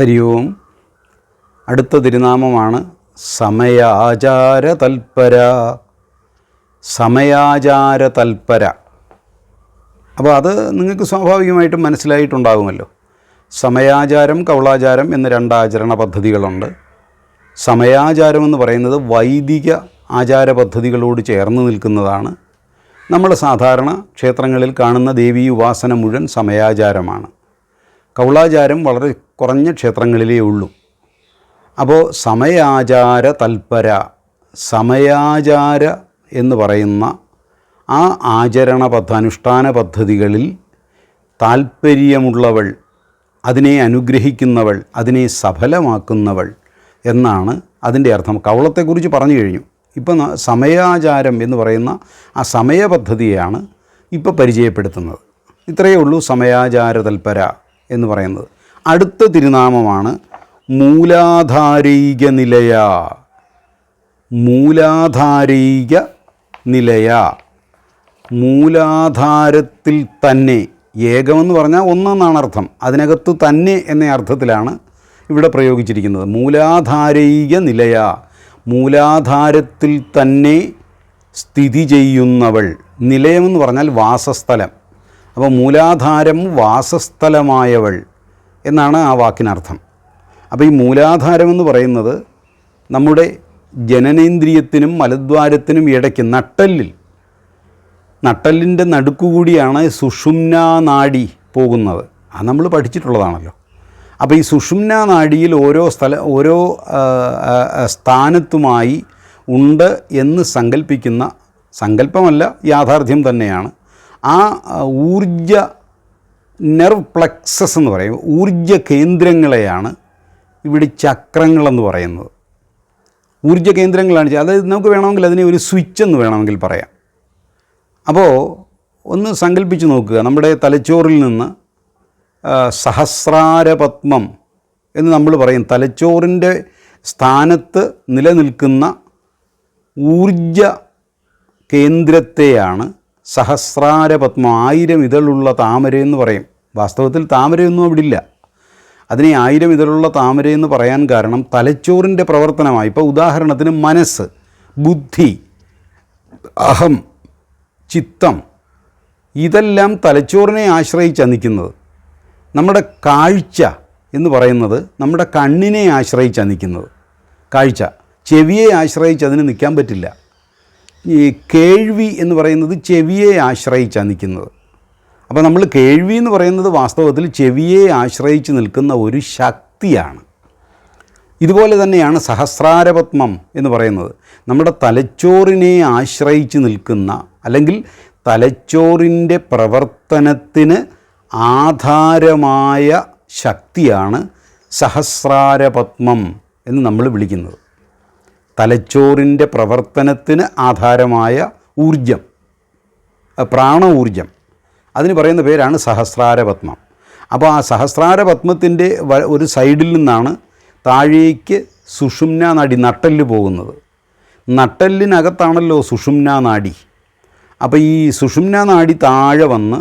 ഹരി ഓം അടുത്ത തിരുനാമമാണ് സമയാചാര തൽപര സമയാചാര തൽപര അപ്പോൾ അത് നിങ്ങൾക്ക് സ്വാഭാവികമായിട്ടും മനസ്സിലായിട്ടുണ്ടാകുമല്ലോ. സമയാചാരം കൗളാചാരം എന്ന രണ്ട് ആചരണ പദ്ധതികളുണ്ട്. സമയാചാരം എന്ന് പറയുന്നത് വൈദിക ആചാര പദ്ധതികളോട് ചേർന്ന് നിൽക്കുന്നതാണ്. നമ്മൾ സാധാരണ ക്ഷേത്രങ്ങളിൽ കാണുന്ന ദേവീ ഉപാസന മുഴുവൻ സമയാചാരമാണ്. കൗളാചാരം വളരെ കുറഞ്ഞ ക്ഷേത്രങ്ങളിലേ ഉള്ളൂ. അപ്പോൾ സമയാചാര തൽപര സമയാചാര എന്ന് പറയുന്ന ആ ആചരണ പദ്ധ അനുഷ്ഠാന പദ്ധതികളിൽ താൽപ്പര്യമുള്ളവൾ അതിനെ അനുഗ്രഹിക്കുന്നവൾ അതിനെ സഫലമാക്കുന്നവൾ എന്നാണ് അതിന്റെ അർത്ഥം. കൗളത്തെക്കുറിച്ച് പറഞ്ഞു കഴിഞ്ഞു. ഇപ്പം സമയാചാരം എന്ന് പറയുന്ന ആ സമയ പദ്ധതിയാണ് ഇപ്പോൾ പരിചയപ്പെടുത്തുന്നത്. ഇത്രയേ ഉള്ളൂ സമയാചാര തൽപര. എന്ന് പറയുന്നത്. അടുത്ത തിരുനാമമാണ് മൂലാധാരൈക നിലയ. മൂലാധാരൈക നിലയ. മൂലാധാരത്തിൽ തന്നെ. ഏകമെന്ന് പറഞ്ഞാൽ ഒന്നെന്നാണ് അർത്ഥം. അതിനകത്ത് തന്നെ എന്ന അർത്ഥത്തിലാണ് ഇവിടെ പ്രയോഗിച്ചിരിക്കുന്നത്. മൂലാധാരൈക നിലയ. മൂലാധാരത്തിൽ തന്നെ സ്ഥിതി ചെയ്യുന്നവൾ. നിലയമെന്ന് പറഞ്ഞാൽ വാസസ്ഥലം. അപ്പോൾ മൂലാധാരം വാസസ്ഥലമായവൾ എന്നാണ് ആ വാക്കിനർത്ഥം. അപ്പോൾ ഈ മൂലാധാരം എന്ന് പറയുന്നത് നമ്മുടെ ജനനേന്ദ്രിയത്തിനും മലദ്വാരത്തിനും ഇടയ്ക്ക് നട്ടല്ലിൽ നട്ടല്ലിന്റെ നടുക്കുകൂടിയാണ് സുഷുമ്ന നാഡി പോകുന്നത്. അത് നമ്മൾ പഠിച്ചിട്ടുള്ളതാണല്ലോ. അപ്പോൾ ഈ സുഷുമ്ന നാഡിയിൽ ഓരോ സ്ഥല ഓരോ സ്ഥാനത്തുമായി ഉണ്ട് എന്ന് സങ്കല്പിക്കുന്ന സങ്കല്പമല്ല യാഥാർത്ഥ്യം തന്നെയാണ്. ആ ഊർജ നെർവ് പ്ലക്സസ് എന്ന് പറയും. ഊർജ കേന്ദ്രങ്ങളെയാണ് ഇവിടെ ചക്രങ്ങളെന്ന് പറയുന്നത്. ഊർജ കേന്ദ്രങ്ങളാണ് അതായത് നമുക്ക് വേണമെങ്കിൽ അതിനെ ഒരു സ്വിച്ച് എന്ന് വേണമെങ്കിൽ പറയാം. അപ്പോൾ ഒന്ന് സങ്കല്പിച്ച് നോക്കുക. നമ്മുടെ തലച്ചോറിൽ നിന്ന് സഹസ്രാര സഹസ്രാരപത്മം എന്ന് നമ്മൾ പറയും. തലച്ചോറിന്റെ സ്ഥാനത്ത് നിലനിൽക്കുന്ന ഊർജ കേന്ദ്രത്തെയാണ് സഹസ്രാരപത്മം ആയിരം ഇതളുള്ള താമര എന്ന് പറയും. വാസ്തവത്തിൽ താമരയൊന്നും അവിടെ ഇല്ല. അതിനെ ആയിരം ഇതളുള്ള താമര എന്ന് പറയാൻ കാരണം തലച്ചോറിന്റെ പ്രവർത്തനമായി ഇപ്പോൾ ഉദാഹരണത്തിന് മനസ്സ് ബുദ്ധി അഹം ചിത്തം ഇതെല്ലാം തലച്ചോറിനെ ആശ്രയിച്ചാണ് നിൽക്കുന്നത്. നമ്മുടെ കാഴ്ച എന്ന് പറയുന്നത് നമ്മുടെ കണ്ണിനെ ആശ്രയിച്ചാണ് നിൽക്കുന്നത്. കാഴ്ച ചെവിയെ ആശ്രയിച്ച് അതിന് നിൽക്കാൻ പറ്റില്ല. ഈ കേൾവി എന്ന് പറയുന്നത് ചെവിയെ ആശ്രയിച്ചാണ് നിൽക്കുന്നത്. അപ്പോൾ നമ്മൾ കേൾവി എന്ന് പറയുന്നത് വാസ്തവത്തിൽ ചെവിയെ ആശ്രയിച്ച് നിൽക്കുന്ന ഒരു ശക്തിയാണ്. ഇതുപോലെ തന്നെയാണ് സഹസ്രാരപത്മം എന്ന് പറയുന്നത്. നമ്മുടെ തലച്ചോറിനെ ആശ്രയിച്ച് നിൽക്കുന്ന അല്ലെങ്കിൽ തലച്ചോറിന്റെ പ്രവർത്തനത്തിന് ആധാരമായ ശക്തിയാണ് സഹസ്രാരപത്മം എന്ന് നമ്മൾ വിളിക്കുന്നത്. തലച്ചോറിന്റെ പ്രവർത്തനത്തിന് ആധാരമായ ഊർജം പ്രാണ ഊർജം അതിന് പറയുന്ന പേരാണ് സഹസ്രാരപത്മം. അപ്പോൾ ആ സഹസ്രാരപത്മത്തിന്റെ ഒരു സൈഡിൽ നിന്നാണ് താഴേക്ക് സുഷുമ്ന നാഡി നട്ടെല്ല് പോകുന്നത്. നട്ടെല്ലിനകത്താണല്ലോ സുഷുമ്ന നാടി. അപ്പോൾ ഈ സുഷുമ്ന നാടി താഴെ വന്ന്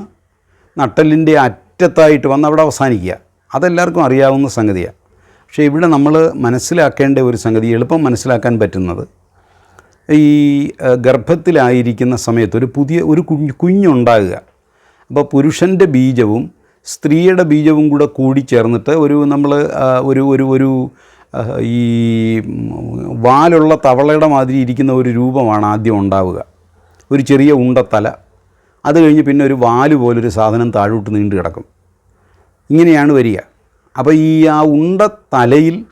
നട്ടെല്ലിന്റെ അറ്റത്തായിട്ട് വന്ന് അവിടെ അവസാനിക്കുക. അതെല്ലാവർക്കും അറിയാവുന്ന സംഗതിയാണ്. പക്ഷേ ഇവിടെ നമ്മൾ മനസ്സിലാക്കേണ്ട ഒരു സംഗതി എളുപ്പം മനസ്സിലാക്കാൻ പറ്റുന്നത്. ഈ ഗർഭത്തിലായിരിക്കുന്ന സമയത്ത് ഒരു പുതിയ ഒരു കുഞ്ഞ് കുഞ്ഞുണ്ടാകുക. അപ്പോൾ പുരുഷന്റെ ബീജവും സ്ത്രീയുടെ ബീജവും കൂടെ കൂടി ചേർന്നിട്ട് ഒരു നമ്മൾ ഒരു ഒരു ഒരു ഈ വാലുള്ള തവളയുടെ മാതിരി ഇരിക്കുന്ന ഒരു രൂപമാണ് ആദ്യം ഉണ്ടാവുക. ഒരു ചെറിയ ഉണ്ടത്തല. അത് കഴിഞ്ഞ് പിന്നെ ഒരു വാൽ പോലൊരു സാധനം താഴോട്ട് നീണ്ടു കിടക്കും. ഇങ്ങനെയാണ് വരിക. അപ്പോൾ ഈ ആ ഉണ്ട തലയിൽ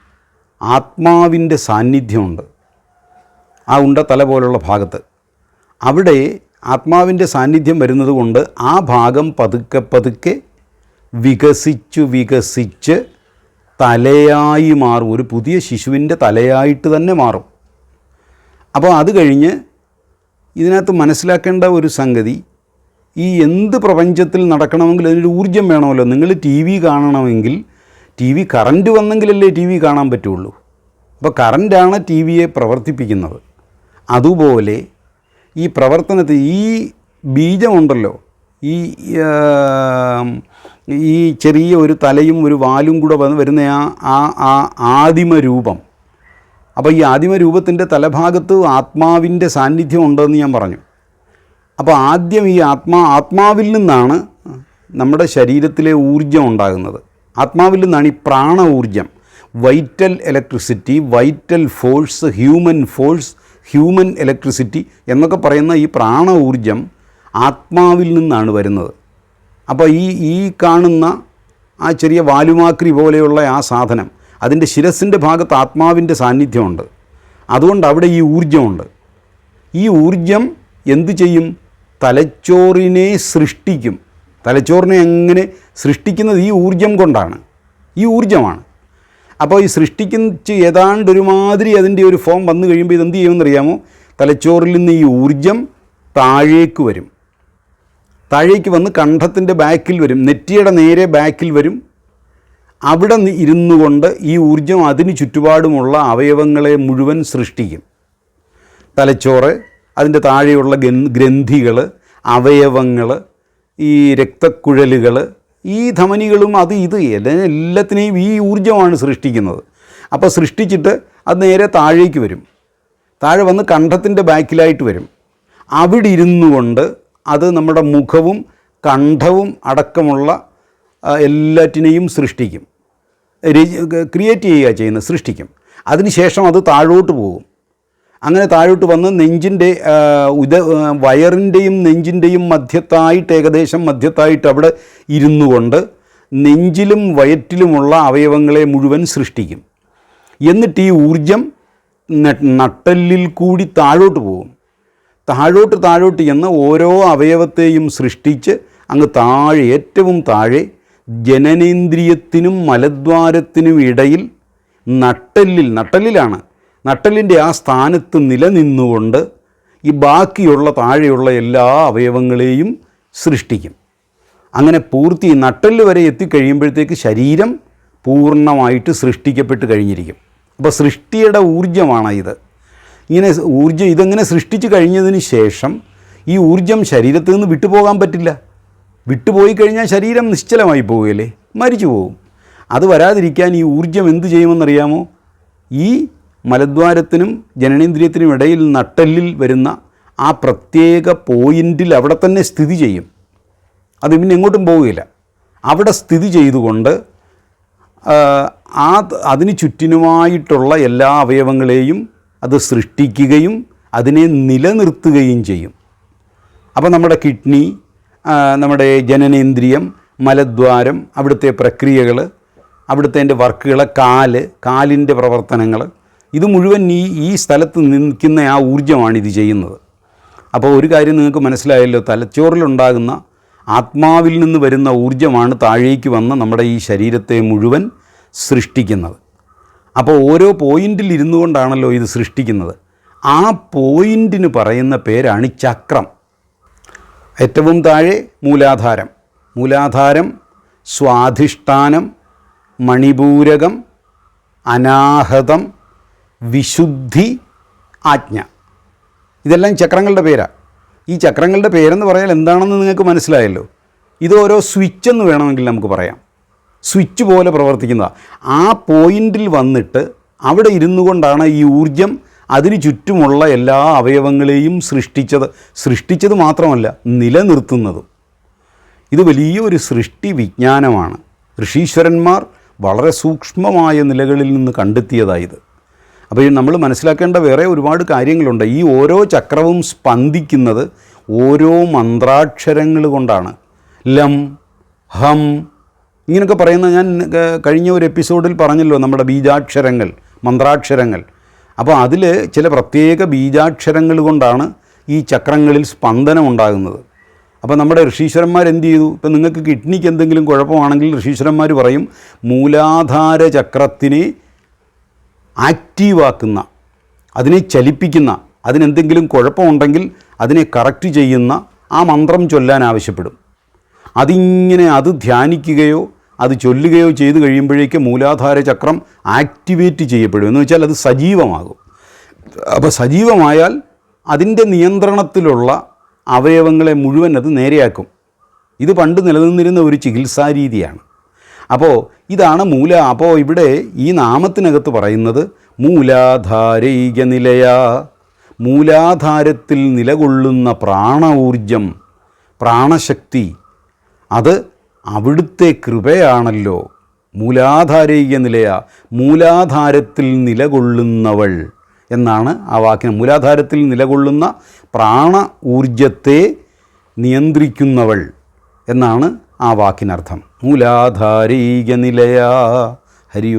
ആത്മാവിന്റെ സാന്നിധ്യമുണ്ട്. ആ ഉണ്ട തല പോലുള്ള ഭാഗത്ത്. അവിടെ ആത്മാവിന്റെ സാന്നിധ്യം വരുന്നത് കൊണ്ട് ആ ഭാഗം പതുക്കെ പതുക്കെ വികസിച്ചു വികസിച്ച് തലയായി മാറും. ഒരു പുതിയ ശിശുവിന്റെ തലയായിട്ട് തന്നെ മാറും. അപ്പോൾ അത് കഴിഞ്ഞ് ഇതിനകത്ത് മനസ്സിലാക്കേണ്ട ഒരു സംഗതി ഈ എന്ത് പ്രപഞ്ചത്തിൽ നടക്കണമെങ്കിൽ അതിനൊരു ഊർജം വേണമല്ലോ. നിങ്ങൾ ടി വി കാണണമെങ്കിൽ ടി വി കറണ്ട് വന്നെങ്കിലല്ലേ ടി വി കാണാൻ പറ്റുള്ളൂ. അപ്പോൾ കറണ്ടാണ് ടി വിയെ പ്രവർത്തിപ്പിക്കുന്നത്. അതുപോലെ ഈ പ്രവർത്തനത്തിൽ ഈ ബീജമുണ്ടല്ലോ. ഈ ഈ ചെറിയ ഒരു തലയും ഒരു വാലും കൂടെ വരുന്ന ആ ആ ആ ആദിമ രൂപം. അപ്പോൾ ഈ ആദിമ രൂപത്തിന്റെ തലഭാഗത്ത് ആത്മാവിന്റെ സാന്നിധ്യം ഉണ്ടെന്ന് ഞാൻ പറഞ്ഞു. അപ്പോൾ ആദ്യം ഈ ആത്മാ ആത്മാവിൽ നിന്നാണ് നമ്മുടെ ശരീരത്തിലെ ഊർജം ഉണ്ടാകുന്നത്. ആത്മാവിൽ നിന്നാണ് ഈ പ്രാണ ഊർജം vital electricity vital force human force human electricity എന്നൊക്കെ പറയുന്ന ഈ പ്രാണ ഊർജം ആത്മാവിൽ നിന്നാണ് വരുന്നത്. അപ്പോൾ ഈ ഈ കാണുന്ന ആ ചെറിയ വാലുമാക്രി പോലെയുള്ള ആ സാധനം അതിന്റെ ശിരസിന്റെ ഭാഗത്ത് ആത്മാവിന്റെ സാന്നിധ്യമുണ്ട്. അതുകൊണ്ട് അവിടെ ഈ ഊർജമുണ്ട്. ഈ ഊർജം എന്തു ചെയ്യും? തലച്ചോറിനെ സൃഷ്ടിക്കും. തലച്ചോറിനെ എങ്ങനെ സൃഷ്ടിക്കുന്നത് ഈ ഊർജം കൊണ്ടാണ്. ഈ ഊർജമാണ് അപ്പോൾ ഈ സൃഷ്ടിക്കുന്ന ഏതാണ്ട് ഒരുമാതിരി അതിന്റെ ഒരു ഫോം വന്നു കഴിയുമ്പോൾ ഇതെന്ത് ചെയ്യുമെന്നറിയാമോ? തലച്ചോറിൽ നിന്ന് ഈ ഊർജം താഴേക്ക് വരും. താഴേക്ക് വന്ന് കണ്ഠത്തിന്റെ ബാക്കിൽ വരും. നെറ്റിയുടെ നേരെ ബാക്കിൽ വരും. അവിടെ ഇരുന്നു കൊണ്ട് ഈ ഊർജം അതിന് ചുറ്റുപാടുമുള്ള അവയവങ്ങളെ മുഴുവൻ സൃഷ്ടിക്കും. തലച്ചോറ് അതിന്റെ താഴെയുള്ള ഗ്രന്ഥികൾ അവയവങ്ങൾ ഈ രക്തക്കുഴലുകൾ ഈ ധമനികളും അത് ഇത് എല്ലാ- എല്ലാത്തിനെയും ഈ ഊർജമാണ് സൃഷ്ടിക്കുന്നത്. അപ്പോൾ സൃഷ്ടിച്ചിട്ട് അത് നേരെ താഴേക്ക് വരും. താഴെ വന്ന് കണ്ഠത്തിന്റെ ബാക്കിലായിട്ട് വരും. അവിടെ ഇരുന്നു കൊണ്ട് അത് നമ്മുടെ മുഖവും കണ്ഠവും അടക്കമുള്ള എല്ലാറ്റിനെയും സൃഷ്ടിക്കും. ക്രിയേറ്റ് ചെയ്യുക ചെയ്യുന്നത് സൃഷ്ടിക്കും. അതിനുശേഷം അത് താഴോട്ട് പോകും. അങ്ങനെ താഴോട്ട് വന്ന് നെഞ്ചിന്റെ ഉദ വയറിന്റെയും നെഞ്ചിന്റെയും മധ്യത്തായിട്ട് ഏകദേശം മധ്യത്തായിട്ട് അവിടെ ഇരുന്നു കൊണ്ട് നെഞ്ചിലും വയറ്റിലുമുള്ള അവയവങ്ങളെ മുഴുവൻ സൃഷ്ടിക്കും. എന്നിട്ട് ഈ ഊർജം നട്ടല്ലിൽ കൂടി താഴോട്ട് പോകും. താഴോട്ട് താഴോട്ട് ചെന്ന് ഓരോ അവയവത്തെയും സൃഷ്ടിച്ച് അങ്ങ് താഴെ ഏറ്റവും താഴെ ജനനേന്ദ്രിയത്തിനും മലദ്വാരത്തിനും ഇടയിൽ നട്ടല്ലിൽ നട്ടെല്ലിലാണ് നട്ടെല്ലിന്റെ ആ സ്ഥാനത്ത് നിലനിന്നുകൊണ്ട് ഈ ബാക്കിയുള്ള താഴെയുള്ള എല്ലാ അവയവങ്ങളെയും സൃഷ്ടിക്കും. അങ്ങനെ പൂർത്തി നട്ടൽ വരെ എത്തിക്കഴിയുമ്പോഴത്തേക്ക് ശരീരം പൂർണമായിട്ട് സൃഷ്ടിക്കപ്പെട്ട് കഴിഞ്ഞിരിക്കും. അപ്പോൾ സൃഷ്ടിയുടെ ഊർജമാണ് ഇത് ഇങ്ങനെ ഊർജം ഇതങ്ങനെ സൃഷ്ടിച്ചു കഴിഞ്ഞതിന് ശേഷം ഈ ഊർജം ശരീരത്തിൽ നിന്ന് വിട്ടുപോകാൻ പറ്റില്ല. വിട്ടുപോയി കഴിഞ്ഞാൽ ശരീരം നിശ്ചലമായി പോവുകയല്ലേ? മരിച്ചു പോകും അത് വരാതിരിക്കാൻ ഈ ഊർജം എന്ത് ചെയ്യുമെന്നറിയാമോ? ഈ മലദ്വാരത്തിനും ജനനേന്ദ്രിയത്തിനും ഇടയിൽ നട്ടെല്ലിൽ വരുന്ന ആ പ്രത്യേക പോയിന്റിൽ അവിടെ തന്നെ സ്ഥിതി ചെയ്യും. അത് പിന്നെ എങ്ങോട്ടും പോവുകയില്ല. അവിടെ സ്ഥിതി ചെയ്തുകൊണ്ട് ആ, അതിന് ചുറ്റിനുമായിട്ടുള്ള എല്ലാ അവയവങ്ങളെയും അത് സൃഷ്ടിക്കുകയും അതിനെ നിലനിർത്തുകയും ചെയ്യും. അപ്പോൾ നമ്മുടെ കിഡ്നി നമ്മുടെ ജനനേന്ദ്രിയം മലദ്വാരം അവിടുത്തെ പ്രക്രിയകൾ അവിടുത്തെ എന്റെ വർക്കുകൾ കാൽ കാലിന്റെ പ്രവർത്തനങ്ങൾ ഇത് മുഴുവൻ ഈ ഈ സ്ഥലത്ത് നിൽക്കുന്ന ആ ഊർജമാണ് ഇത് ചെയ്യുന്നത്. അപ്പോൾ ഒരു കാര്യം നിങ്ങൾക്ക് മനസ്സിലായല്ലോ തലച്ചോറിലുണ്ടാകുന്ന ആത്മാവിൽ നിന്ന് വരുന്ന ഊർജമാണ് താഴേക്ക് വന്ന് നമ്മുടെ ഈ ശരീരത്തെ മുഴുവൻ സൃഷ്ടിക്കുന്നത്. അപ്പോൾ ഓരോ പോയിന്റിൽ ഇരുന്നു കൊണ്ടാണല്ലോ ഇത് സൃഷ്ടിക്കുന്നത്. ആ പോയിന്റിന് പറയുന്ന പേരാണ് ചക്രം. ഏറ്റവും താഴെ മൂലാധാരം. മൂലാധാരം സ്വാധിഷ്ഠാനം മണിപൂരകം അനാഹതം വിശുദ്ധി ആജ്ഞ. ഇതെല്ലാം ചക്രങ്ങളുടെ പേരാണ് ഈ ചക്രങ്ങളുടെ പേരെന്ന് പറയാൻ എന്താണെന്ന് നിങ്ങൾക്ക് മനസ്സിലായല്ലോ. ഇത് ഓരോ സ്വിച്ച് എന്ന് വേണമെങ്കിൽ നമുക്ക് പറയാം. സ്വിച്ച് പോലെ പ്രവർത്തിക്കുന്നതാണ് ആ പോയിന്റിൽ വന്നിട്ട് അവിടെ ഇരുന്നു കൊണ്ടാണ് ഈ ഊർജം അതിന് ചുറ്റുമുള്ള എല്ലാ അവയവങ്ങളെയും സൃഷ്ടിച്ചത്. സൃഷ്ടിച്ചത് മാത്രമല്ല നിലനിർത്തുന്നതും. ഇത് വലിയൊരു സൃഷ്ടി വിജ്ഞാനമാണ്. ഋഷീശ്വരന്മാർ വളരെ സൂക്ഷ്മമായ നിലകളിൽ നിന്ന് കണ്ടെത്തിയതായത് അപ്പോൾ ഈ നമ്മൾ മനസ്സിലാക്കേണ്ട വേറെ ഒരുപാട് കാര്യങ്ങളുണ്ട്. ഈ ഓരോ ചക്രവും സ്പന്ദിക്കുന്നത് ഓരോ മന്ത്രാക്ഷരങ്ങൾ കൊണ്ടാണ്. ലം ഹം ഇങ്ങനെയൊക്കെ പറയുന്ന ഞാൻ കഴിഞ്ഞ ഒരു എപ്പിസോഡിൽ പറഞ്ഞല്ലോ നമ്മുടെ ബീജാക്ഷരങ്ങൾ മന്ത്രാക്ഷരങ്ങൾ. അപ്പോൾ അതിൽ ചില പ്രത്യേക ബീജാക്ഷരങ്ങൾ കൊണ്ടാണ് ഈ ചക്രങ്ങളിൽ സ്പന്ദനം ഉണ്ടാകുന്നത്. അപ്പോൾ നമ്മുടെ ഋഷീശ്വരന്മാർ എന്ത് ചെയ്തു? ഇപ്പം നിങ്ങൾക്ക് കിഡ്നിക്ക് എന്തെങ്കിലും കുഴപ്പമാണെങ്കിൽ ഋഷീശ്വരന്മാർ പറയും മൂലാധാര ചക്രത്തിനെ ആക്റ്റീവാക്കുന്ന അതിനെ ചലിപ്പിക്കുന്ന അതിനെന്തെങ്കിലും കുഴപ്പമുണ്ടെങ്കിൽ അതിനെ കറക്റ്റ് ചെയ്യുന്ന ആ മന്ത്രം ചൊല്ലാൻ ആവശ്യപ്പെടും. അതിങ്ങനെ അത് ധ്യാനിക്കുകയോ അത് ചൊല്ലുകയോ ചെയ്തു കഴിയുമ്പോഴേക്ക് മൂലാധാര ചക്രം ആക്ടിവേറ്റ് ചെയ്യപ്പെടും. എന്ന് വെച്ചാൽ അത് സജീവമാകും. അപ്പോൾ സജീവമായാൽ അതിന്റെ നിയന്ത്രണത്തിലുള്ള അവയവങ്ങളെ മുഴുവൻ അത് നേരെയാക്കും. ഇത് പണ്ട് നിലനിന്നിരുന്ന ഒരു ചികിത്സാ രീതിയാണ് അപ്പോൾ ഇതാണ് മൂല. അപ്പോൾ ഇവിടെ ഈ നാമത്തിനകത്ത് പറയുന്നത് മൂലാധാരൈക നിലയ. മൂലാധാരത്തിൽ നിലകൊള്ളുന്ന പ്രാണ ഊർജം പ്രാണശക്തി അത് അവിടുത്തെ കൃപയാണല്ലോ. മൂലാധാരൈക നിലയ. മൂലാധാരത്തിൽ നിലകൊള്ളുന്നവൾ എന്നാണ് ആ വാക്കിന്. മൂലാധാരത്തിൽ നിലകൊള്ളുന്ന പ്രാണ ഊർജത്തെ നിയന്ത്രിക്കുന്നവൾ എന്നാണ് ആ വാക്കിനർത്ഥം. മൂലാധാരൈക നിലയ. ഹരി